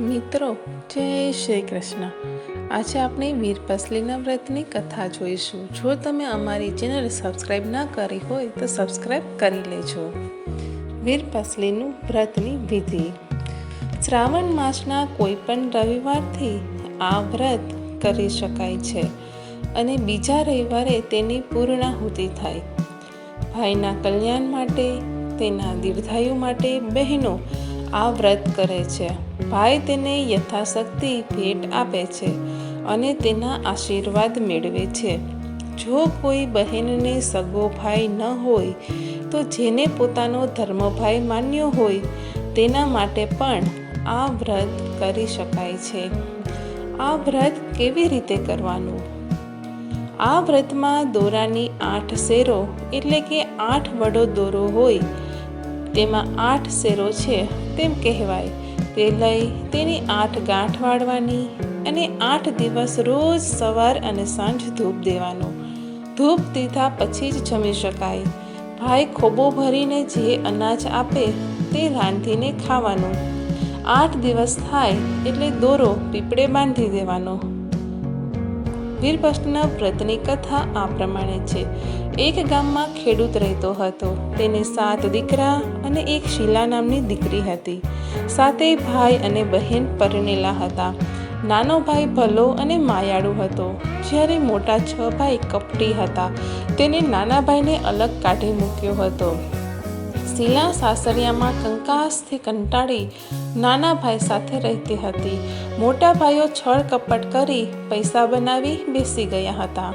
મિત્રો, જય શ્રી કૃષ્ણ. આજે આપણે વીરપસલીના વ્રતની કથા જોઈશું. જો તમે અમારી ચેનલ સબસ્ક્રાઈબ ના કરી હોય, તો સબસ્ક્રાઈબ કરી લેજો. વીરપસલીનું વ્રતની વિધિ. શ્રાવણ માસના કોઈ પણ રવિવારથી આ વ્રત કરી શકાય છે અને બીજા રવિવારે તેની પૂર્ણાહુતિ થાય. ભાઈના કલ્યાણ માટે, તેના દીર્ઘાયુ માટે બહેનો આ વ્રત કરે છે. ભાઈ તેને યથાશક્તિ ભેટ આપે છે અને તેના આશીર્વાદ મેળવે છે. જો કોઈ બહેનને સગો ભાઈ ન હોય, તો જેને પોતાનો ધર્મભાઈ માન્યો હોય, તેના માટે પણ આ વ્રત કરી શકાય છે. આ વ્રત કેવી રીતે કરવાનું? આ વ્રતમાં દોરાની આઠ શેરો, એટલે કે આઠ વડો દોરો હોય, તેમાં આઠ શેરો છે તેમ કહેવાય. તે લઈ તેની આઠ ગાંઠ વાળવાની અને આઠ દિવસ રોજ સવાર અને સાંજ ધૂપ દેવાનો. ધૂપ દીધા પછી જ જમી શકાય. ભાઈ ખોબો ભરીને જે અનાજ આપે તે રાંધીને ખાવાનું. આઠ દિવસ થાય એટલે દોરો પીપળે બાંધી દેવાનો. વીરભષ્ટના વ્રતની કથા આ પ્રમાણે છે. એક ગામમાં ખેડૂત રહેતો હતો. તેને સાત દીકરા અને એક શીલા નામની દીકરી હતી. સાતે ભાઈ અને બહેન પરણેલા હતા. નાનો ભાઈ ભલો અને માયાળુ હતો. જ્યારે મોટા છ ભાઈ કપટી હતા, તેને નાના ભાઈને અલગ કાઢી મૂક્યો હતો. શીલા સાસરિયામાં કંકાસથી કંટાળી નાના ભાઈ સાથે રહેતી હતી. મોટા ભાઈઓ છળ કપટ કરી પૈસા બનાવી બેસી ગયા હતા.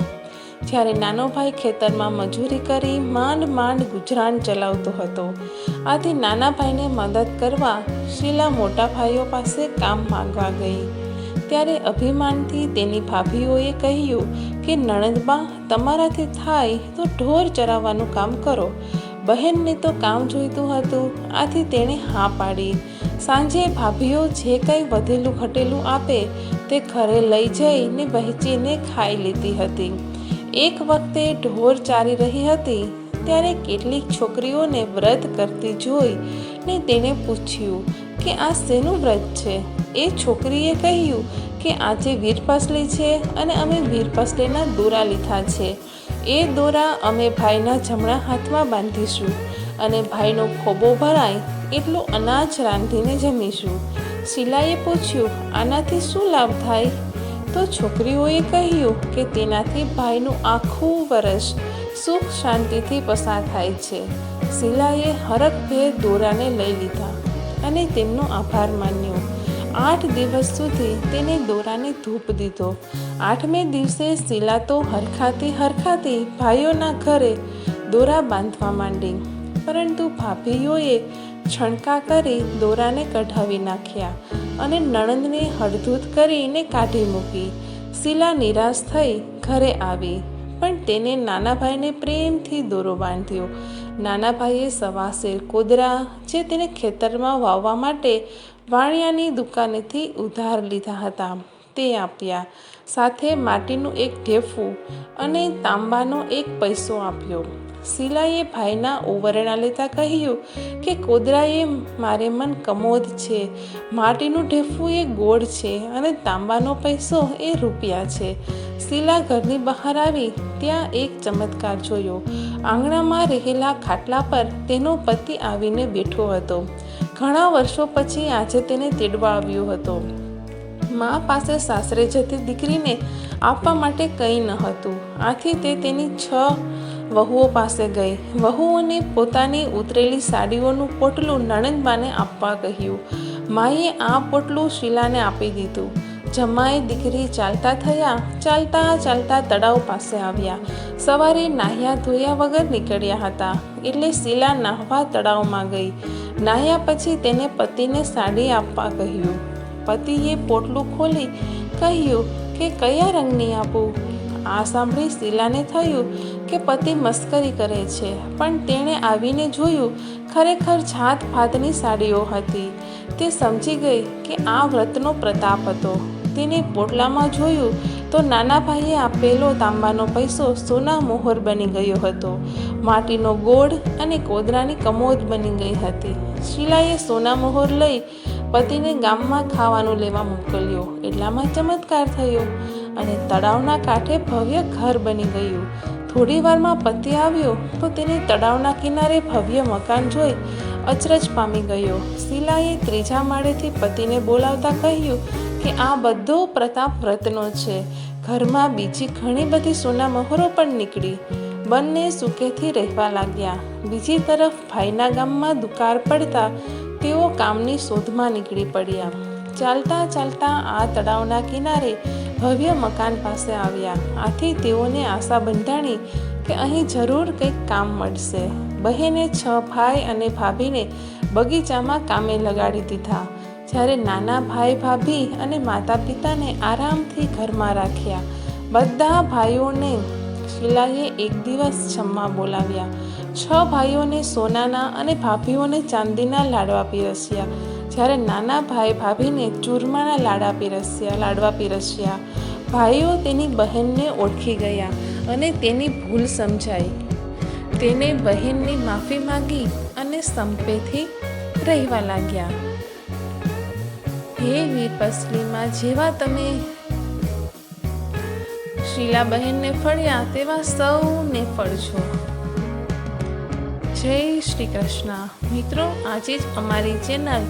જ્યારે નાનો ભાઈ ખેતરમાં મજૂરી કરી માંડ માંડ ગુજરાન ચલાવતો હતો. આથી નાના ભાઈને મદદ કરવા શીલા મોટા ભાઈઓ પાસે કામ માંગવા ગઈ. ત્યારે અભિમાનથી તેની ભાભીઓએ કહ્યું કે, નણંદબા, તમારાથી થાય તો ઢોર ચરાવવાનું કામ કરો. બહેનને તો કામ જોઈતું હતું, આથી તેણે હા પાડી. સાંજે ભાભીઓ જે કંઈ વધેલું ઘટેલું આપે તે ઘરે લઈ જઈને વહેંચીને ખાઈ લીધી હતી. એક વખતે ઢોર ચારી રહી હતી, ત્યારે કેટલીક છોકરીઓને વ્રત કરતી જોઈ ને તેણે પૂછ્યું કે આ શેનું વ્રત છે? એ છોકરીએ કહ્યું કે આજે વીરપાસલી છે અને અમે વીરપાસલીના દોરા લીધા છે. એ દોરા અમે ભાઈના જમણા હાથમાં બાંધીશું અને ભાઈનો ખોબો ભરાય એટલું અનાજ રાંધીને જમીશું. શિલાએ પૂછ્યું, આનાથી શું લાભ થાય? તો છોકરીઓએ કહ્યું કે તેનાથી ભાઈનું આખું વર્ષ સુખ શાંતિથી પસાર થાય છે. શીલાએ હરખભેર દોરાને લઈ લીધા અને તેમનો આભાર માન્યો. આઠ દિવસ સુધી તેને દોરાને ધૂપ દીધો. આઠમે દિવસે શીલા તો હરખાતી હરખાતી ભાઈઓના ઘરે દોરા બાંધવા માંડી. પરંતુ ભાભીઓએ છણકા કરી દોરાને કઢાવી નાખ્યા અને નણંદને હળધૂત કરીને કાઢી મૂકી. શીલા નિરાશ થઈ ઘરે આવી, પણ તેને નાના ભાઈને પ્રેમથી દોરો બાંધ્યો. નાના ભાઈએ સવાસેર કોદરા જે તેને ખેતરમાં વાવવા માટે વાણિયાની દુકાનેથી ઉધાર લીધા હતા, તે આપ્યા. સાથે માટીનું એક ઢેફું અને તાંબાનો એક પૈસો આપ્યો. શીલાએ ભાઈના ઓવરણા લેતા કહ્યું કે, કોદરાએ મારે મન કમોદ છે. માટીનું ઢેફું એ ગોળ છે અને તાંબાનો પૈસો એ રૂપિયા છે. શીલા ઘરની બહાર આવી, ત્યાં એક ચમત્કાર જોયો. આંગણામાં રહેલા ખાટલા પર તેનો પતિ આવીને બેઠો હતો. ઘણા વર્ષો પછી આજે તેને તેડવા આવ્યો હતો. મા પાસે સાસરે જતી દીકરીને આપવા માટે કંઈ ન હતું. આથી તે તેની છ વહુઓ પાસે ગઈ. વહુઓને પોતાની ઉતરેલી સાડીઓનું પોટલું નણંદબાને આપવા કહ્યું. માએ આ પોટલું શીલાને આપી દીધું. જમાએ દીકરી ચાલતા થયા, ચાલતા ચાલતા તળાવ પાસે આવ્યા. સવારે નાહ્યા ધોયા વગર નીકળ્યા હતા. એટલે શીલા નાહવા તળાવમાં ગઈ. નાહ્યા પછી તેને પતિને સાડી આપવા કહ્યું. પતિએ પોટલું ખોલી કહ્યું કે, કયા રંગની આપું? આ સાંભળી શીલાને થયું કે પતિ મસ્કરી કરે છે. પણ તેણે આવીને જોયું, ખરેખર જાત ભાતની સાડીઓ હતી. તે સમજી ગઈ કે આ વ્રતનો પ્રતાપ હતો. તેને પોટલામાં જોયું તો નાના ભાઈએ આપેલો તાંબાનો પૈસો સોના મોહર બની ગયો હતો. માટીનો ગોળ અને કોદરાની કમોદ બની ગઈ હતી. શીલાએ સોના મોહર લઈ પતિને ગામમાં ખાવાનું લેવા મોકલ્યો. એટલામાં ચમત્કાર થયો અને તળાવના કાંઠે ભવ્ય ઘર બની ગયું. થોડી વારમાં પતિ આવ્યો તો તેને તળાવના કિનારે ભવ્ય મકાન જોઈ અચરજ પામી ગયો. શીલાએ ત્રીજા માળેથી પતિને બોલાવતા કહ્યું કે આ બધો પ્રતાપ વ્રતનો છે. ઘરમાં બીજી ઘણી બધી સોના મહોરો પણ નીકળી. બંને સુખેથી રહેવા લાગ્યા. બીજી તરફ ભાઈના ગામમાં દુકાળ પડતા તેઓ કામની શોધમાં નીકળી પડ્યા. ચાલતા ચાલતા આ તળાવના કિનારે ભવ્ય મકાન પાસે આવ્યા. આથી તેઓને આશા બંધાણી કે અહીં જરૂર કંઈક કામ મળશે. બહેને છ ભાઈ અને ભાભીને બગીચામાં કામે લગાડી દીધા. જ્યારે નાના ભાઈ, ભાભી અને માતા પિતાને આરામથી ઘરમાં રાખ્યા. બધા ભાઈઓને શીલાએ એક દિવસ જમવા બોલાવ્યા. છ ભાઈઓને સોનાના અને ભાભીઓને ચાંદીના લાડવા પીરસ્યા. જ્યારે નાના ભાઈ ભાભીને ચૂરમાના લાડા પીરસ્યા, લાડવા પીરસ્યા. ભાઈઓ તેની બહેનને ઓળખી ગયા અને તેની ભૂલ સમજાઈ. તેને બહેનની માફી માંગી અને સંપેથી રહેવા લાગ્યા. હે વીર પસલીમાં, જેવા તમે શીલાબહેનને ફળ્યા, તેવા સૌને ફળજો. જય શ્રી કૃષ્ણ. મિત્રો, આજે જ અમારી ચેનલ